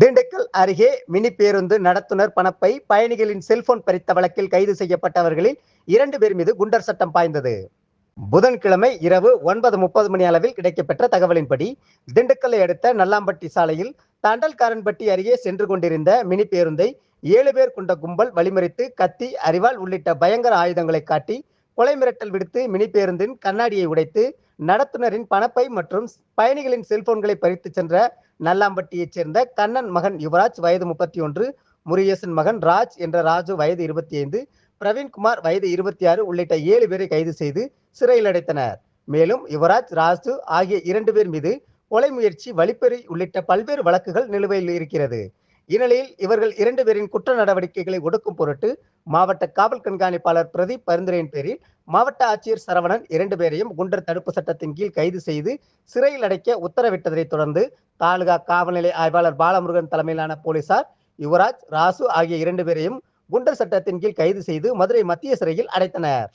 திண்டுக்கல் அருகே மினி பேருந்து நடத்துனர் பணப்பை பயணிகளின் செல்போன் பறித்த வழக்கில் கைது செய்யப்பட்டவர்களில் இரண்டு பேர் மீது குண்டர் சட்டம் பாய்ந்தது. புதன்கிழமை இரவு ஒன்பது முப்பது மணி அளவில் கிடைக்கப்பெற்ற தகவலின்படி திண்டுக்கல்லை அடுத்த நல்லாம்பட்டி சாலையில் தண்டல்காரன்பட்டி அருகே சென்று கொண்டிருந்த மினி பேருந்தை ஏழு பேர் கொண்ட கும்பல் வழிமறித்து கத்தி அரிவாள் உள்ளிட்ட பயங்கர ஆயுதங்களை காட்டி கொலை மிரட்டல் விடுத்து மினி பேருந்தின் கண்ணாடியை உடைத்து நடத்துனரின் பணப்பை மற்றும் பயணிகளின் செல்போன்களை பறித்து சென்ற நல்லாம்பட்டியைச் சேர்ந்த கண்ணன் மகன் யுவராஜ் வயது முப்பத்தி ஒன்று முருகேசன் மகன் ராஜ் என்ற ராஜு வயது இருபத்தி ஐந்து பிரவீன்குமார் வயது இருபத்தி ஆறு உள்ளிட்ட ஏழு பேரை கைது செய்து சிறையில் அடைத்தனர். மேலும் யுவராஜ் ராஜு ஆகிய இரண்டு பேர் மீது கொலை முயற்சி வழிப்பறி உள்ளிட்ட பல்வேறு வழக்குகள் நிலுவையில் இருக்கிறது. இந்நிலையில் இவர்கள் இரண்டு பேரின் குற்ற நடவடிக்கைகளை ஒடுக்கும் பொருட்டு மாவட்ட காவல் கண்காணிப்பாளர் பிரதீப் பரிந்துரையின் பேரில் மாவட்ட ஆட்சியர் சரவணன் இரண்டு பேரையும் குண்டர் தடுப்பு சட்டத்தின் கீழ் கைது செய்து சிறையில் அடைக்க உத்தரவிட்டதை தொடர்ந்து தாலுகா காவல்நிலை ஆய்வாளர் பாலமுருகன் தலைமையிலான போலீசார் யுவராஜ் ராசு ஆகிய இரண்டு பேரையும் குண்டர் சட்டத்தின் கீழ் கைது செய்து மதுரை மத்திய சிறையில் அடைத்தனர்.